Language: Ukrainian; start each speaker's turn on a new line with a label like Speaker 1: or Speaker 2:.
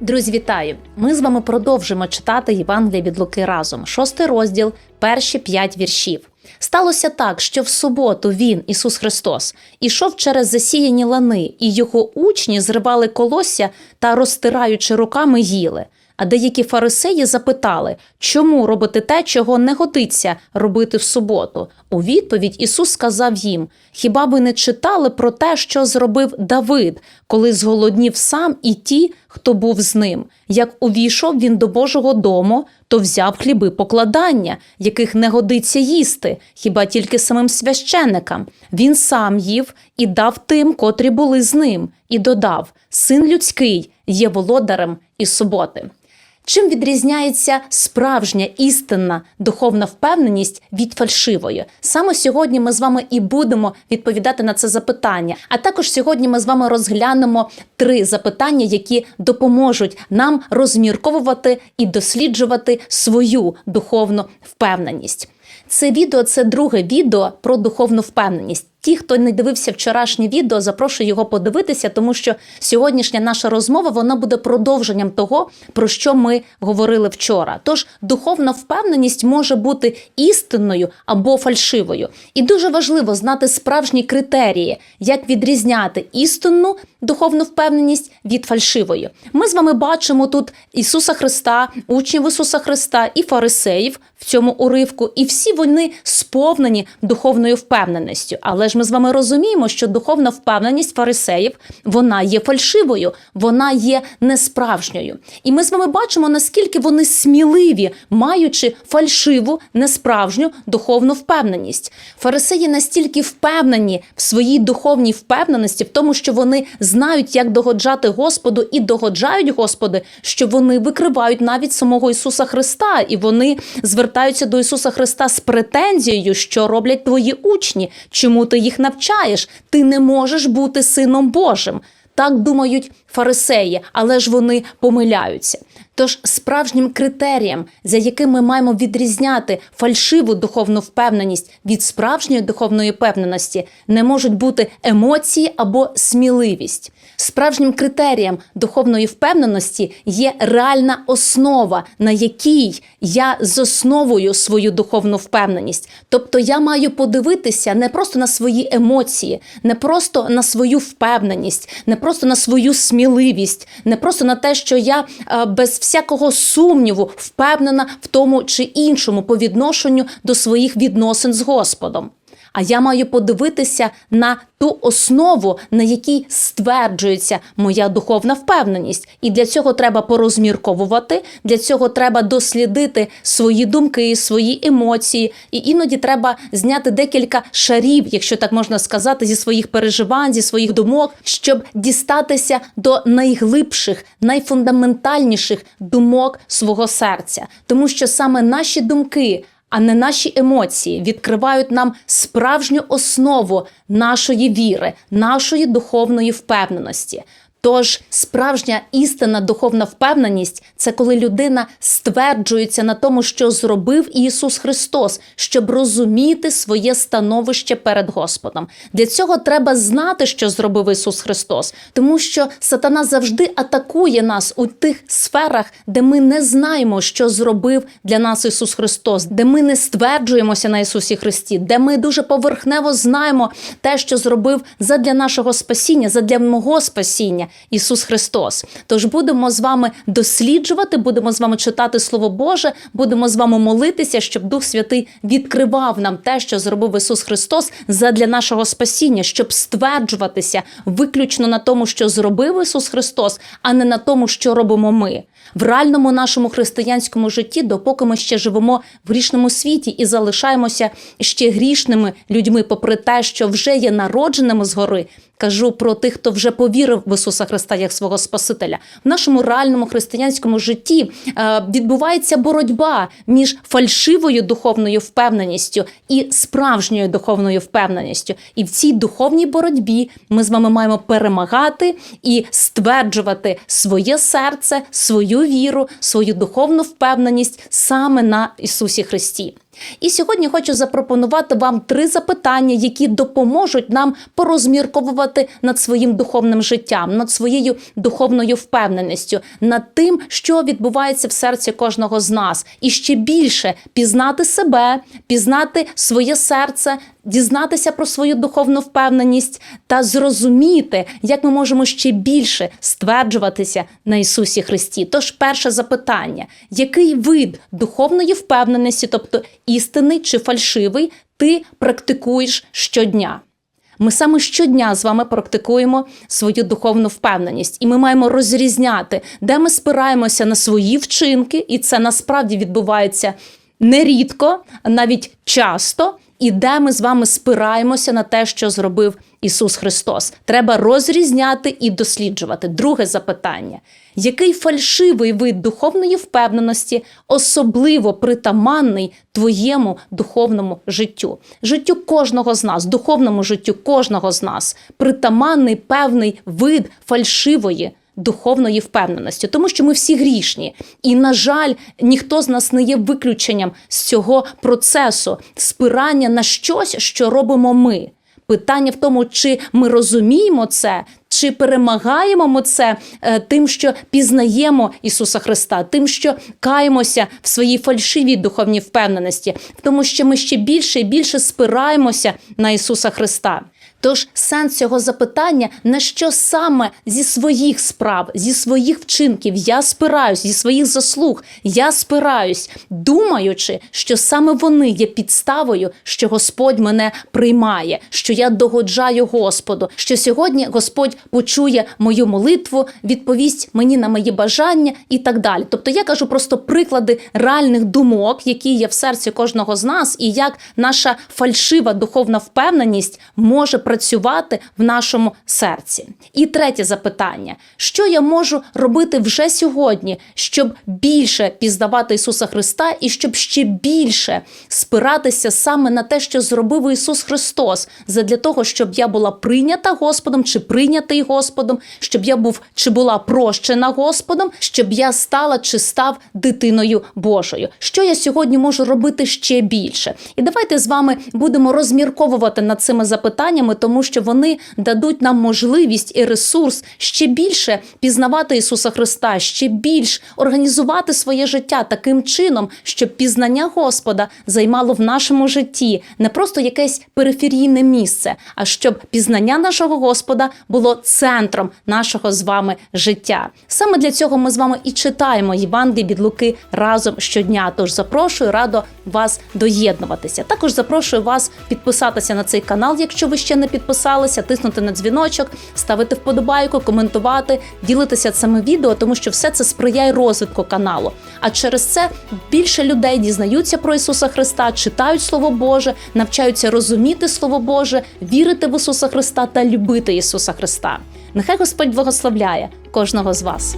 Speaker 1: Друзі, вітаю! Ми з вами продовжимо читати Євангелія від Луки разом, шостий розділ, перші п'ять віршів. Сталося так, що в суботу він, Ісус Христос, ішов через засіяні лани, і його учні зривали колосся та, розтираючи руками, їли. А деякі фарисеї запитали, чому робити те, чого не годиться робити в суботу. У відповідь Ісус сказав їм: Хіба ви не читали про те, що зробив Давид, коли зголоднів сам і ті, хто був з ним? Як увійшов він до Божого дому, то взяв хліби покладання, яких не годиться їсти, хіба тільки самим священникам. Він сам їв і дав тим, котрі були з ним, і додав: Син людський є володарем і суботи. Чим відрізняється справжня істинна духовна впевненість від фальшивої? Саме сьогодні ми з вами і будемо відповідати на це запитання. А також сьогодні ми з вами розглянемо три запитання, які допоможуть нам розмірковувати і досліджувати свою духовну впевненість. Це відео це друге відео про духовну впевненість. Ті, хто не дивився вчорашнє відео, запрошую його подивитися, тому що сьогоднішня наша розмова вона буде продовженням того, про що ми говорили вчора. Тож духовна впевненість може бути істинною або фальшивою, і дуже важливо знати справжні критерії, як відрізняти істинну духовну впевненість від фальшивої. Ми з вами бачимо тут Ісуса Христа, учнів Ісуса Христа і фарисеїв в цьому уривку, і всі вони сповнені духовною впевненістю. Але ж ми з вами розуміємо, що духовна впевненість фарисеїв вона є фальшивою, вона є несправжньою. І ми з вами бачимо, наскільки вони сміливі, маючи фальшиву, несправжню духовну впевненість. Фарисеї настільки впевнені в своїй духовній впевненості, в тому, що вони знають, як догоджати Господу і догоджають Господи, що вони викривають навіть самого Ісуса Христа, і вони звертаються до Ісуса Христа з претензією, що роблять твої учні. Чому ти їх навчаєш? Ти не можеш бути сином Божим. Так думають фарисеї, але ж вони помиляються. Тож справжнім критерієм, за яким ми маємо відрізняти фальшиву духовну впевненість від справжньої духовної впевненості, не можуть бути емоції або сміливість. Справжнім критерієм духовної впевненості є реальна основа, на якій я засновую свою духовну впевненість. Тобто я маю подивитися не просто на свої емоції, не просто на свою впевненість, не просто на свою сміливість, не просто на те, що я е, без всякого сумніву впевнена в тому чи іншому по відношенню до своїх відносин з Господом. А я маю подивитися на ту основу, на якій стверджується моя духовна впевненість. І для цього треба порозмірковувати, для цього треба дослідити свої думки, свої емоції. І іноді треба зняти декілька шарів, якщо так можна сказати, зі своїх переживань, зі своїх думок, щоб дістатися до найглибших, найфундаментальніших думок свого серця, тому що саме наші думки а не наші емоції відкривають нам справжню основу нашої віри, нашої духовної впевненості. Тож справжня істинна духовна впевненість це коли людина стверджується на тому, що зробив Ісус Христос, щоб розуміти своє становище перед Господом. Для цього треба знати, що зробив Ісус Христос, тому що сатана завжди атакує нас у тих сферах, де ми не знаємо, що зробив для нас Ісус Христос, де ми не стверджуємося на Ісусі Христі, де ми дуже поверхнево знаємо те, що зробив задля нашого спасіння, задля мого спасіння. Ісус Христос. Тож будемо з вами досліджувати, будемо з вами читати Слово Боже, будемо з вами молитися, щоб Дух Святий відкривав нам те, що зробив Ісус Христос задля нашого спасіння, щоб стверджуватися виключно на тому, що зробив Ісус Христос, а не на тому, що робимо ми. В реальному нашому християнському житті, допоки ми ще живемо в грішному світі і залишаємося ще грішними людьми, попри те, що вже є народженими згори, кажу про тих, хто вже повірив в Ісуса Христа як свого Спасителя. В нашому реальному християнському житті е, відбувається боротьба між фальшивою духовною впевненістю і справжньою духовною впевненістю. І в цій духовній боротьбі ми з вами маємо перемагати і стверджувати своє серце, свою віру, свою духовну впевненість саме на Ісусі Христі. І сьогодні хочу запропонувати вам три запитання, які допоможуть нам порозмірковувати над своїм духовним життям, над своєю духовною впевненістю, над тим, що відбувається в серці кожного з нас, і ще більше пізнати себе, пізнати своє серце, дізнатися про свою духовну впевненість та зрозуміти, як ми можемо ще більше стверджуватися на Ісусі Христі. Тож, перше запитання: який вид духовної впевненості, тобто істинний чи фальшивий, ти практикуєш щодня? Ми саме щодня з вами практикуємо свою духовну впевненість, і ми маємо розрізняти, де ми спираємося на свої вчинки, і це насправді відбувається нерідко, навіть часто, і де ми з вами спираємося на те, що зробив Ісус Христос. Треба розрізняти і досліджувати. Друге запитання: який фальшивий вид духовної впевненості особливо притаманний твоєму духовному життю? Життю кожного з нас, духовному життю кожного з нас притаманний певний вид фальшивої. Духовної впевненості, тому що ми всі грішні, і на жаль, ніхто з нас не є виключенням з цього процесу спирання на щось, що робимо ми. Питання в тому, чи ми розуміємо це, чи перемагаємо ми це е, тим, що пізнаємо Ісуса Христа, тим, що каємося в своїй фальшивій духовній впевненості, в тому, що ми ще більше і більше спираємося на Ісуса Христа. Тож сенс цього запитання на що саме зі своїх справ, зі своїх вчинків я спираюсь, зі своїх заслуг я спираюсь, думаючи, що саме вони є підставою, що Господь мене приймає, що я догоджаю Господу, що сьогодні Господь почує мою молитву, відповість мені на мої бажання і так далі. Тобто я кажу просто приклади реальних думок, які є в серці кожного з нас, і як наша фальшива духовна впевненість може працювати в нашому серці. І третє запитання: що я можу робити вже сьогодні, щоб більше пізнавати Ісуса Христа і щоб ще більше спиратися саме на те, що зробив Ісус Христос, задля того, щоб я була прийнята Господом чи прийнятий Господом, щоб я був чи була прощена Господом, щоб я стала чи став дитиною Божою. Що я сьогодні можу робити ще більше? І давайте з вами будемо розмірковувати над цими запитаннями, тому що вони дадуть нам можливість і ресурс ще більше пізнавати Ісуса Христа, ще більш організувати своє життя таким чином, щоб пізнання Господа займало в нашому житті не просто якесь периферійне місце, а щоб пізнання нашого Господа було центром нашого з вами життя. Саме для цього ми з вами і читаємо Євангелії від Луки разом щодня. Тож запрошую радо вас доєднуватися. Також запрошую вас підписатися на цей канал, якщо ви ще не підписалися, тиснути на дзвіночок, ставити вподобайку, коментувати, ділитися цими відео, тому що все це сприяє розвитку каналу. А через це більше людей дізнаються про Ісуса Христа, читають Слово Боже, навчаються розуміти Слово Боже, вірити в Ісуса Христа та любити Ісуса Христа. Нехай Господь благословляє кожного з вас.